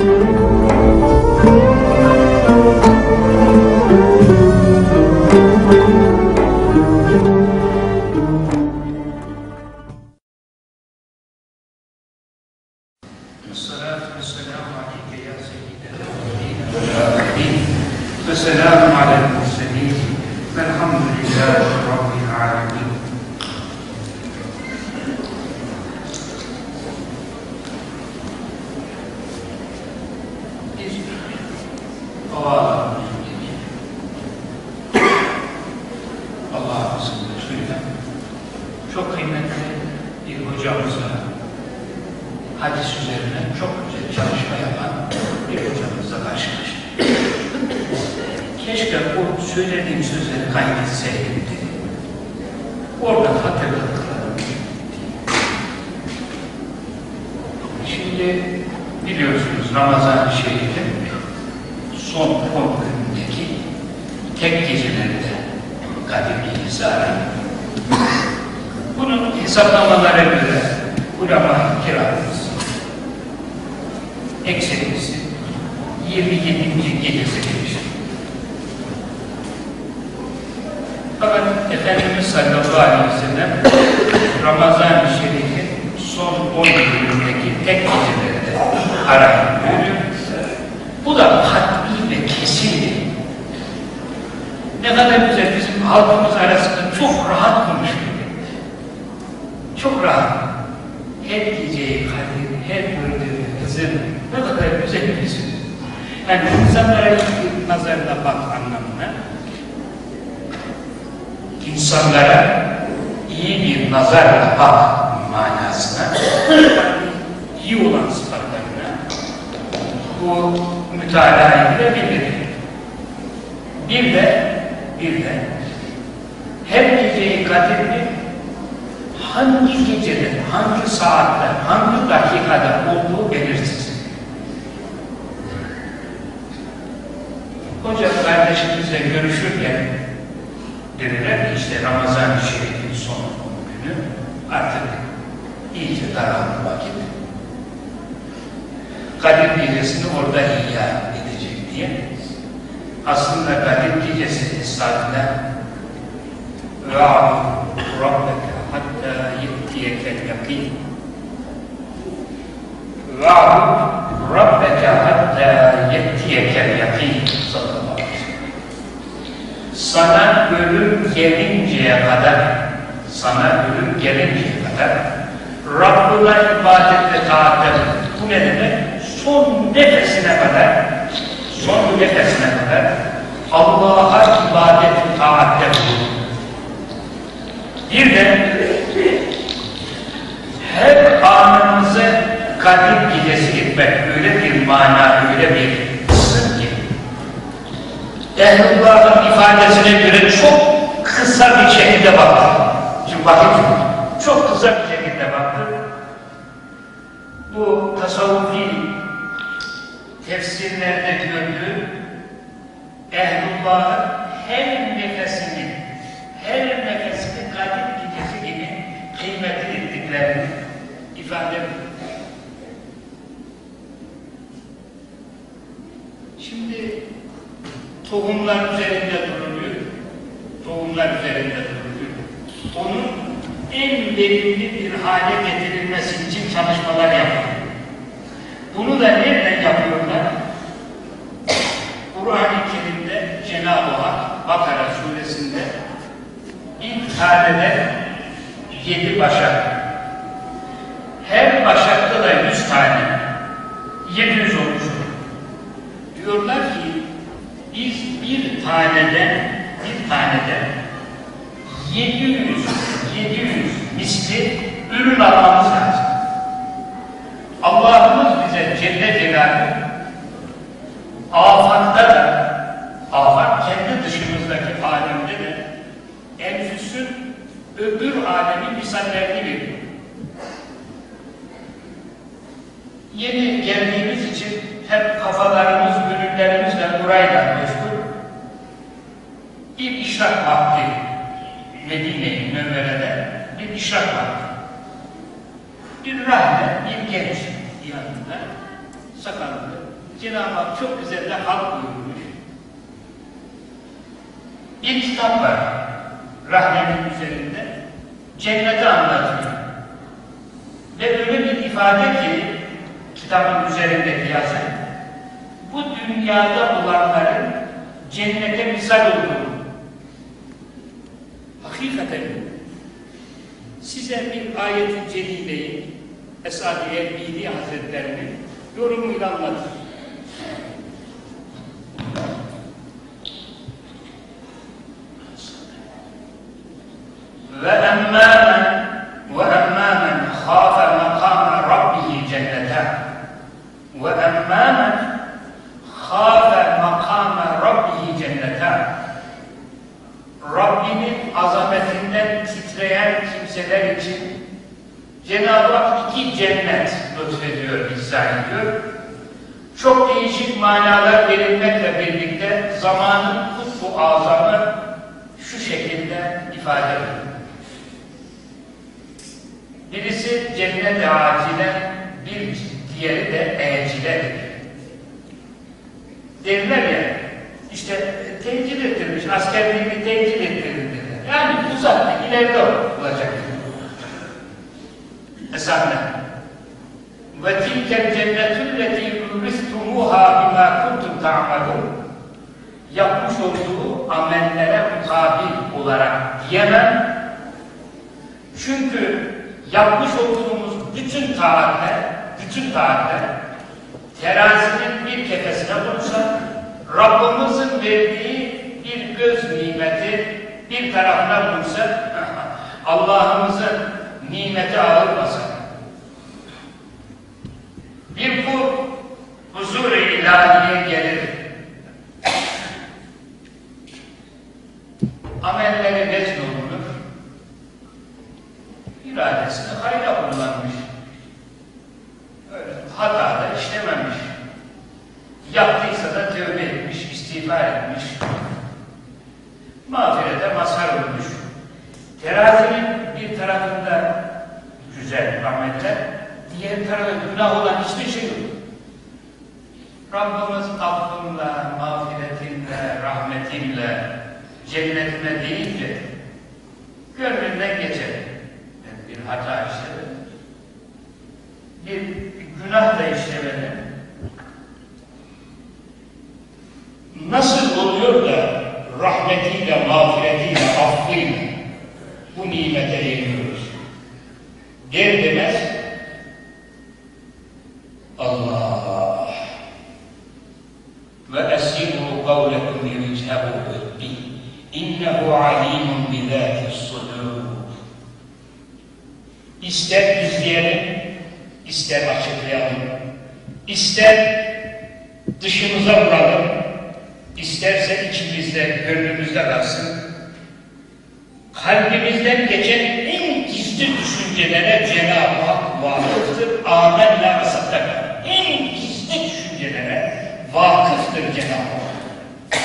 Música dedi. Oradan hatırladıklarım Şimdi biliyorsunuz Ramazan-ı Şerif'in son 10 günündeki tek gecelerde Kadir Gecesi arayın. Bunun hesaplamalara göre sallallahu aleyhi ve sellem Ramazan-ı Şerif'in son 10 günündeki tek gecelerinde arayın buyuruyor. Bu da kat'i ve kesindir. Ne kadar güzel bizim halkımız arasında çok rahat konuşuyor. Çok rahat. Her geceyi kadir, her gördüğü kızın ne kadar güzel bir. Yani insanlara ilk nazarına bak İnsanlara iyi bir nazarla bak manasına, iyi olan sıfatlarına bu mütalaa edilebilir. Bir de, bir de her geceyi kadirli hangi gecede, hangi saatte, hangi dakikada olduğu belirsiz. Hoca kardeşimizle görüşürken dediler ki işte Ramazan-ı Şerif'in son günü artık iyice daraldı vakit. Kadir gecesini orada ihya edecek diye. Aslında Kadir gecesi esnasında Ra'u Rabbeke hatta yettiyekel yakin Ra'u Rabbeke hatta yettiyekel yakin ölüm gelinceye kadar sana ölüm gelinceye kadar Rabbına ibadet ve bu ne demek? Son nefesine kadar son nefesine kadar Allah'a ibadet ve taatte bulun. Bir de her anımızı Kadir Gecesi gitmek öyle bir mana, öyle bir Ehlullah'ın ifadesine göre çok kısa bir şekilde baktı. Şimdi bakın çok kısa bir şekilde baktı. Bu tasavvufi tefsirlerde gördüğü Ehlullah'ın her nefesini her nefesini Kadir Gecesi gibi kıymetli ettiklerini ifade ediyor. Şimdi tohumlar üzerinde duruluyor. Tohumlar üzerinde duruluyor. Onun en verimli bir hale getirilmesi için çalışmalar yapıyor. Bunu da nereden yapıyorlar? Kur'an-ı Kerim'de Cenab-ı Hak Bakara suresinde ilk tanede yedi başak. Her başakta da yüz tane. Yedi yüz olmuş. Diyorlar ki biz bir taneden 700 700 misli ürün almamız lazım. Allah'ımız bize Celle Celaluhu afakta da afak kendi dışımızdaki alemde de enfüsün öbür alemin misallerini veriyor. Yeni geldiğimiz için hep kafalarımız, gönüllerimizle burayla işrak vakti Medine-i Münevvere'de bir işrak vakti. Bir rahmet, bir genç yanında sakallı. Cenab-ı Hak çok güzel de halk buyurmuş. Bir kitap var. Rahmenin üzerinde. Cenneti anlatıyor. Ve öyle bir ifade ki kitabın üzerindeki yazı bu dünyada olanların cennete misal olduğunu hakikaten size bir ayet-i celileyi Esad-ı Erbili Hazretlerinin yorumuyla anlatır. Değişik manalar verilmekle birlikte zamanın kutbu azamı şu şekilde ifade ediyor. Birisi cennet acile, bir diğeri de eciledir. Derler ya, işte tecil ettirmiş, askerliğini tecil ettirdi derler. Yani uzakta, ileride olacak. Esasen. Ve tilkel cennetülleti üristumuha bima kuntum ta'malun. Yapmış olduğu amellere mukabil olarak diyemem. Çünkü yapmış olduğumuz bütün taatler, bütün taatler terazinin bir kefesine bulunsa, Rabbimizin verdiği bir göz nimeti bir tarafına bulunsa, Allah'ımızın nimeti ağır ilahiye gelir. Amelleri vezn olunur. İradesini hayra kullanmış. Öyle hata da işlememiş. Yaptıysa da tövbe etmiş, istiğfar etmiş. Mağfirete mazhar olmuş. Terazinin bir tarafında güzel ameller, diğer tarafında günah olan hiçbir şey yok. Rabbimiz affınla, mağfiretinle, rahmetinle, cennetine deyince gönlünden geçer. Ben bir hata işledim. Bir günah da işlemedim. Nasıl oluyor da rahmetiyle, mağfiretiyle, affıyla bu nimete eriyoruz? Der ister dışımıza vuralım, isterse içimizde, gönlümüzde kalsın. Kalbimizden geçen en gizli düşüncelere Cenab-ı Hak vakıftır. Amenna ve. En gizli düşüncelere vakıftır Cenab-ı Hak.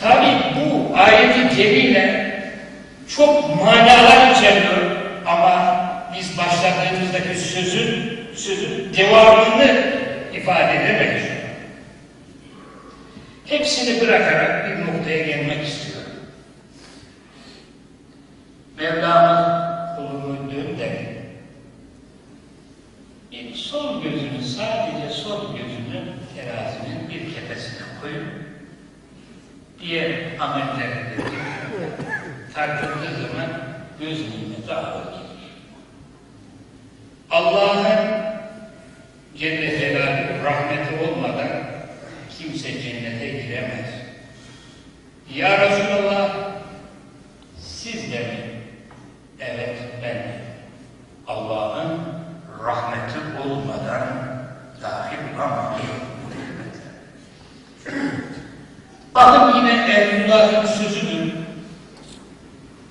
Tabi bu ayeti celile çok manalar içeriyor ama biz başladığımızdaki sözün, sözün devamını ifade edemeyiz. Hepsini bırakarak bir noktaya gelmek istiyorum. Mevlamız kulunu dönder. Bir sol gözünü, sadece sol gözünü terazinin bir kefesine koyup diğer amellerine tartıldığı zaman göz nimeti ağır gelir. Allah'ın Celle Celaluhu rahmeti olmadan kimse cennete giremez. Ya Resulallah siz de mi? Evet ben. Allah'ın rahmeti olmadan dahil olamam. Bakın yine Ehlullah'ın sözüdür.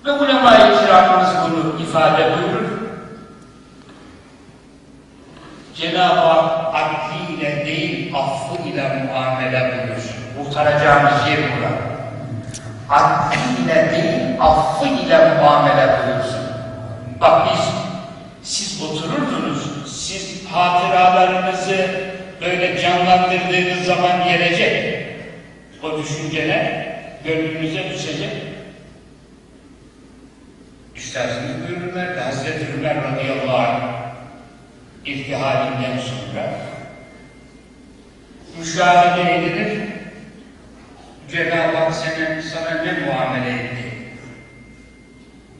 Ve ulema-i kiramımız bunu ifade buyurur. Cenab-ı Hak adliyle değil affı ile muamele buyursun. Kurtaracağımız yer burada. Adliyle değil affı ile muamele buyursun. Bak biz, siz otururdunuz, siz hatıralarınızı böyle canlandırdığınız zaman gelecek. O düşünceler gönlünüze düşecek. İsterseniz buyururlar da Hazreti Ömer irtihalinden sonra müşahede edilir. Cenab-ı Hak sana, sana ne muamele etti?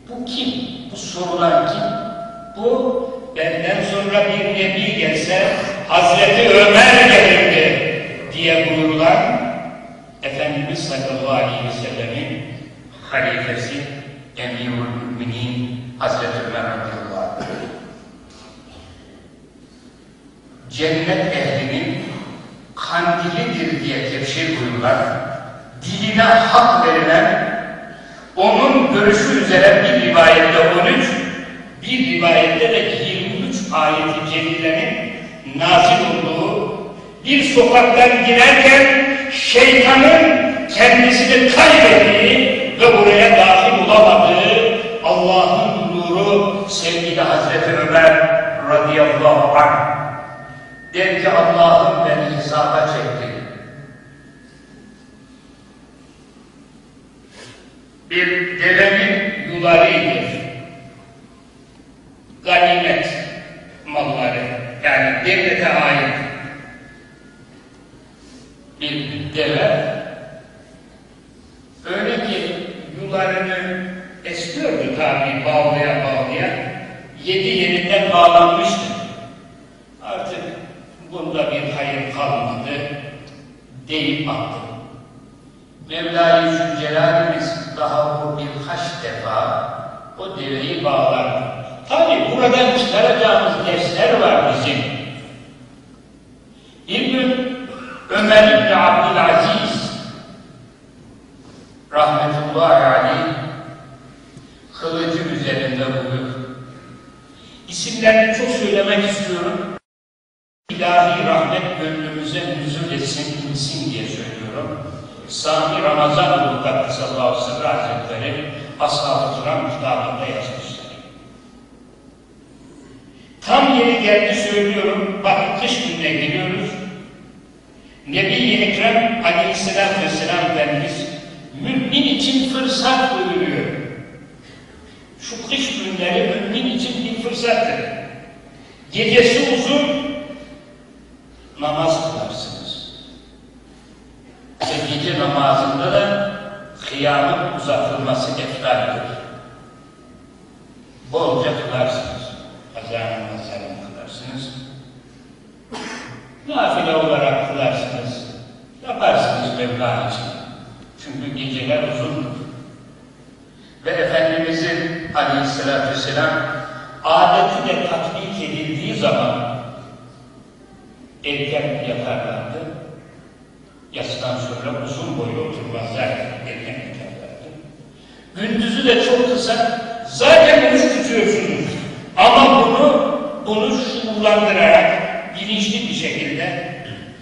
Bu kim? Bu sorulan kim? Bu benden sonra bir nebi gelse Hazreti Ömer gelirdi diye buyurulan Efendimiz sallallahu aleyhi ve sellemin halifesi Emirül Müminin Hazreti Ömer radıyallahu Cennet ehlinin kandilidir diye tefsir buyurulan, diline hak verilen, onun görüşü üzere bir rivayette 13, bir rivayette de 23 ayeti celilerin nazil olduğu bir sokaktan girerken şeytanın kendisini kaybettiği ki Allah'ım beni hesaba çekti. Bir devenin yularıydır. Ganimet malları yani devlete ait bir deve öyle ki yularını eskiyordu tabi bağlaya bağlaya yedi yerinden bağlanmıştı. Mevla-i Zülcelal'imiz daha o birkaç defa o deveyi bağlar. Tabi buradan çıkaracağımız dersler var bizim. Gün Ömer İbni Abdülaziz Nebi-i Ekrem aleyhisselam vesselam Efendimiz mümin için fırsat buyuruyor. Şu kış günleri mümin için bir fırsattır. Gecesi uzun, namaz kılarsınız. Ve gece namazında da kıyamın uzatılması eftaldir. Bolca kılarsınız. Kazan namazlarını kılarsınız. Nafile olarak kılarsınız. Mevla için. Çünkü geceler uzundur. Ve Efendimizin aleyhissalatü vesselam adeti de tatbik edildiği zaman erken yatarlardı. Yasından sonra uzun boyu oturmazlar, erken yatarlardı. Gündüzü de çok kısa, zaten tutuyorsunuz. Ama bunu, bunu şekilde,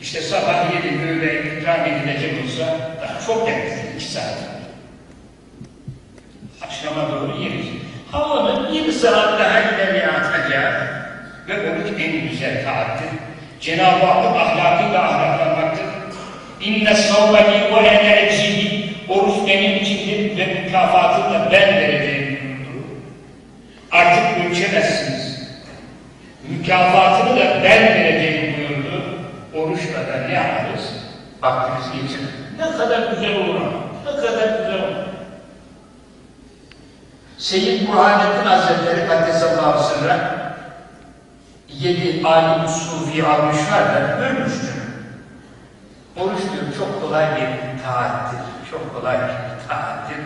işte sabah yedi böyle ikram edilecek olsa, daha çok yakın, iki saat. Akşama doğru yeriz. Havanın bir saat daha ileriye atacak ve oruç en güzel taattir. Cenab-ı Hakk'ın ahlakıyla ahlaklanmaktır. İnne savveli ve ene eczihi Oruç benim içindir ve mükafatını da ben vereceğim. Artık ölçemezsiniz. Mükafatını da ben vereceğim buyurdu. Oruçla da ne yaparız? Vaktimiz geçir. Ne kadar güzel olur. Ne kadar güzel olur. Seyyid Burhanettin Hazretleri Kaddesallahu sellem yedi alim sufi almışlar da ölmüştür. Oruç diyor çok kolay bir taattir. Çok kolay bir taattir.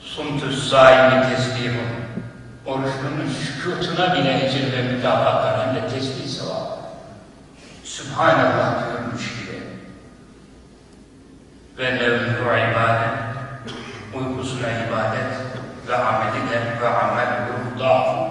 Sumtüs saimi teslimu. Oruçlunun sükutuna bile ecir ve mükafat var. Hem de tesbih sevabı. Sübhanallah diyormuş gibi. Ve nevhu ibadet. Uykusuna ibadet ve ameli de ve ameluhu dâfun